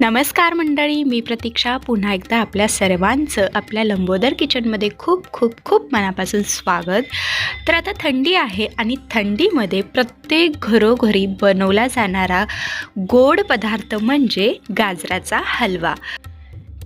नमस्कार मंडळी मी प्रतीक्षा. पुन्हा एकदा आपल्या सर्वांचं आपल्या लंबोदर किचनमध्ये खूप खूप खूप मनापासून स्वागत. तर आता थंडी आहे आणि थंडीमध्ये प्रत्येक घरोघरी बनवला जाणारा गोड पदार्थ म्हणजे गाजराचा हलवा.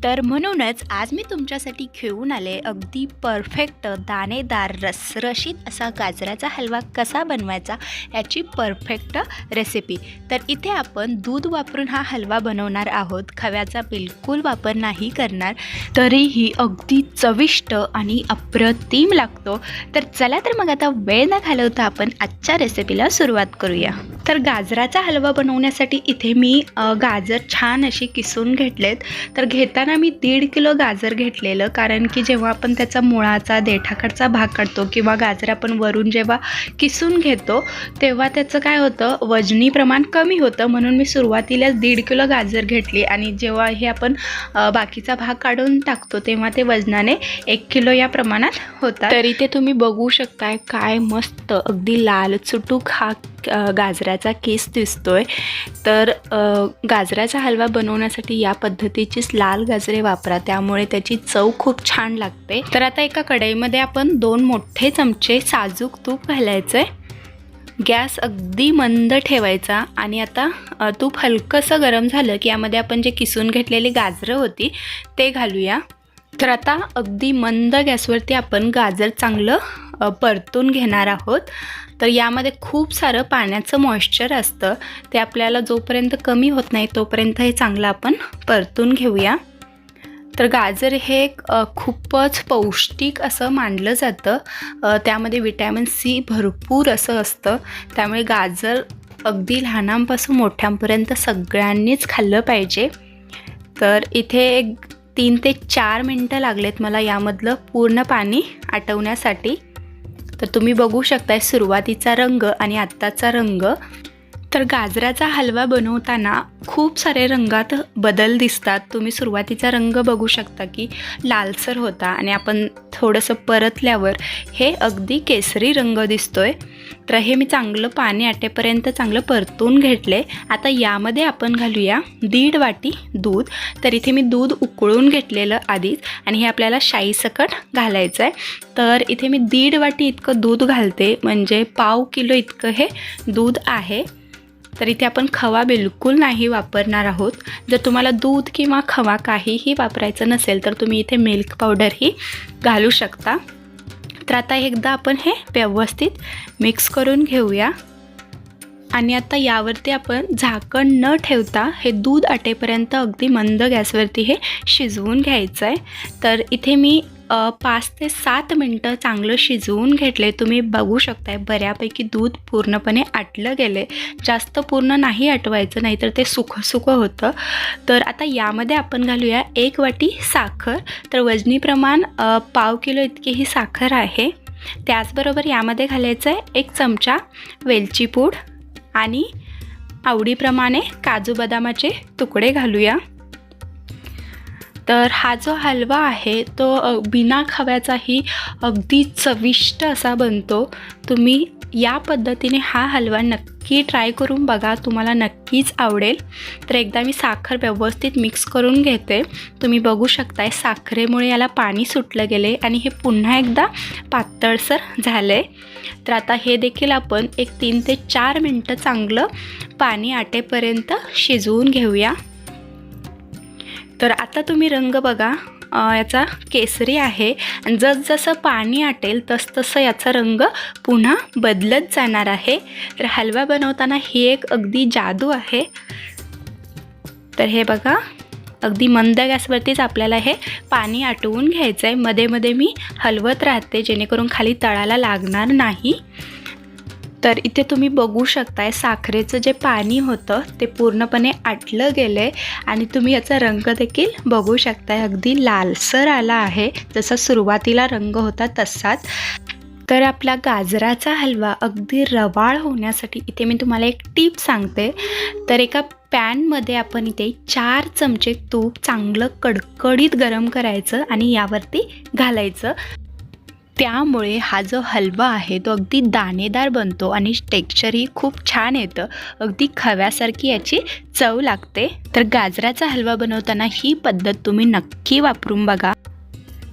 तर म्हणूनच आज मी तुमच्यासाठी घेऊन आले अगदी परफेक्ट दाणेदार रसरशीत असा गाजराचा हलवा कसा बनवायचा याची परफेक्ट रेसिपी तर इथे आपण दूध वापरून हा हलवा बनवणार आहोत. खव्याचा बिलकुल वापर नाही करणार तरीही अगदी चविष्ट आणि अप्रतिम लागतो. तर चला तर मग आता वेळ न घालवता आपण आजच्या रेसिपीला सुरुवात करूया. तर गाजराचा हलवा बनवण्यासाठी इथे मी गाजर छान अशी किसून घेतलेत. तर घेताना मी दीड किलो गाजर घेतलेलं कारण की जेव्हा आपण त्याचा मुळाचा देठाकडचा भाग काढतो किंवा गाजर आपण वरून जेव्हा किसून घेतो तेव्हा त्याचं काय होतं वजनी प्रमाण कमी होतं. म्हणून मी सुरुवातीलाच दीड किलो गाजर घेतली आणि जेव्हा हे आपण बाकीचा भाग काढून टाकतो तेव्हा ते वजनाने एक किलो या प्रमाणात होतात. तरी ते तुम्ही बघू शकताय काय मस्त अगदी लाल चुटूक हा गाजराचा केस दिसतोय. तर गाजराचा हलवा बनवण्यासाठी या पद्धतीचीच लाल गाजरे वापरा. त्यामुळे त्याची चव खूप छान लागते. तर आता एका कढईमध्ये आपण दोन मोठे चमचे साजूक तूप घालायचं आहे गॅस अगदी मंद ठेवायचा आणि आता तूप हलकंसं गरम झालं की यामध्ये आपण जे किसून घेतलेली गाजरं होती ते घालूया. तर आता अगदी मंद गॅसवरती आपण गाजर चांगलं परतून घेणार आहोत. तर यामध्ये खूप सारं पाण्याचं मॉइश्चर असतं. ते आपल्याला जोपर्यंत कमी होत नाही तोपर्यंत हे चांगलं आपण परतून घेऊया. तर गाजर हे एक खूपच पौष्टिक असं मानलं जातं. त्यामध्ये विटॅमिन सी भरपूर असं असतं. त्यामुळे गाजर अगदी लहानांपासून मोठ्यांपर्यंत सगळ्यांनीच खाल्लं पाहिजे. तर इथे एक तीन ते चार मिनटं लागलेत मला यामधलं पूर्ण पाणी आटवण्यासाठी. तर तुम्ही बघू शकताय सुरुवातीचा रंग आणि आत्ताचा रंग. तर गाजराचा हलवा बनवताना खूप सारे रंगात बदल दिसतात. तुम्ही सुरुवातीचा रंग बघू शकता की लालसर होता आणि आपण थोडंसं परतल्यावर हे अगदी केसरी रंग दिसतोय. तर हे मी चांगलं पाणी आटेपर्यंत चांगलं परतून घेतले. आता यामध्ये आपण घालूया दीड वाटी दूध. तर इथे मी दूध उकळून घेतलेलं आधीच आणि हे आपल्याला शाईसकट घालायचं आहे तर इथे मी दीड वाटी इतकं दूध घालते. म्हणजे पाव किलो इतकं हे दूध आहे. तर इथे आपण खवा बिलकुल नाही वापरणार आहोत. जर तुम्हाला दूध किंवा खवा काहीही वापरायचं नसेल तर तुम्ही इथे मिल्क पावडरही घालू शकता. तर आता एकदा आपण हे व्यवस्थित मिक्स करून घेऊया. आणि आता यावरती आपण झाकण न ठेवता हे दूध आटेपर्यंत अगदी मंद गॅसवरती हे शिजवून घ्यायचं आहे तर इथे मी पाच ते सात मिनटं चांगलं शिजवून घेतले तुम्ही बघू शकताय बऱ्यापैकी दूध पूर्णपणे आटलं गेले जास्त पूर्ण नाही आटवायचं नाहीतर ते सुखं सुखं होतं. तर आता यामध्ये आपण घालूया एक वाटी साखर. तर वजनी प्रमाण पाव किलो इतकी ही साखर आहे. त्याचबरोबर यामध्ये घालायचं आहे एक चमचा वेलची पूड आणि आवडीप्रमाणे काजू बदामाचे तुकडे घालूया. तर हा जो हलवा आहे तो बिना खव्याचाही अगदी चविष्ट असा बनतो. तुम्ही या पद्धतीने हा हलवा नक्की ट्राय करून बघा तुम्हाला नक्कीच आवडेल. तर एकदा मी साखर व्यवस्थित मिक्स करून घेते. तुम्ही बघू शकताय साखरेमुळे याला पाणी सुटलं गेले आणि हे पुन्हा एकदा पातळसर झालं आहे तर आता हे देखील आपण एक तीन ते चार मिनटं चांगलं पाणी आटेपर्यंत शिजवून घेऊया. तर आता तुम्ही रंग बघा. याचा केसरी आहे. आणि जसजसं पाणी आटेल तसतसं याचा रंग पुन्हा बदलत जाणार आहे. तर हलवा बनवताना ही एक अगदी जादू आहे. तर हे बघा. अगदी मंद गॅसवरतीच आपल्याला हे पाणी आटवून घ्यायचं आहे मध्ये मध्ये मी हलवत राहते जेणेकरून खाली तळाला लागणार नाही. तर इथे तुम्ही बघू शकताय साखरेचं जे पाणी होतं ते पूर्णपणे आटलं गेलं आहे आणि तुम्ही याचा रंग देखील बघू शकताय. अगदी लालसर आला आहे. जसा सुरुवातीला रंग होता तसाच. तर आपला गाजराचा हलवा अगदी रवाळ होण्यासाठी इथे मी तुम्हाला एक टीप सांगते. तर एका पॅनमध्ये आपण इथे चार चमचे तूप चांगलं कडकडीत गरम करायचं आणि यावरती घालायचं. त्यामुळे हा जो हलवा आहे तो अगदी दाणेदार बनतो आणि टेक्स्चरही खूप छान येतं. अगदी खव्यासारखी याची चव लागते. तर गाजराचा हलवा बनवताना ही पद्धत तुम्ही नक्की वापरून बघा.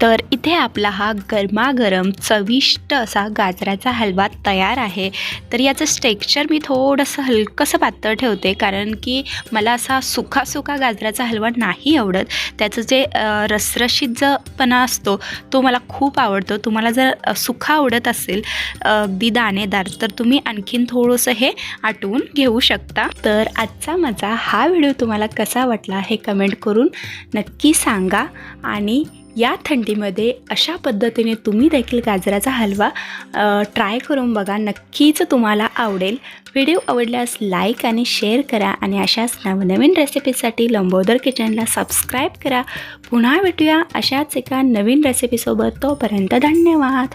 तर इथे आपला हा गरमागरम चविष्ट असा गाजराचा हलवा तयार आहे. तर याचं टेक्स्चर मी थोडंसं हलकंसं पातळ ठेवते कारण की मला असा सुका सुका गाजराचा हलवा नाही आवडत. त्याचं जे रसरशीत जपणा असतो तो मला खूप आवडतो. तुम्हाला जर सुखा आवडत असेल अगदी दाणेदार तर तुम्ही आणखीन थोडंसं हे आटवून घेऊ शकता. तर आजचा माझा हा व्हिडिओ तुम्हाला कसा वाटला हे कमेंट करून नक्की सांगा. आणि या थंडीमध्ये अशा पद्धतीने तुम्ही देखील गाजराचा हलवा ट्राय करून बघा. नक्कीच तुम्हाला आवडेल. व्हिडिओ आवडल्यास लाईक आणि शेअर करा आणि अशाच नवनवीन रेसिपीसाठी लंबोदर किचनला सबस्क्राईब करा. पुन्हा भेटूया अशाच एका नवीन रेसिपीसोबत तोपर्यंत धन्यवाद.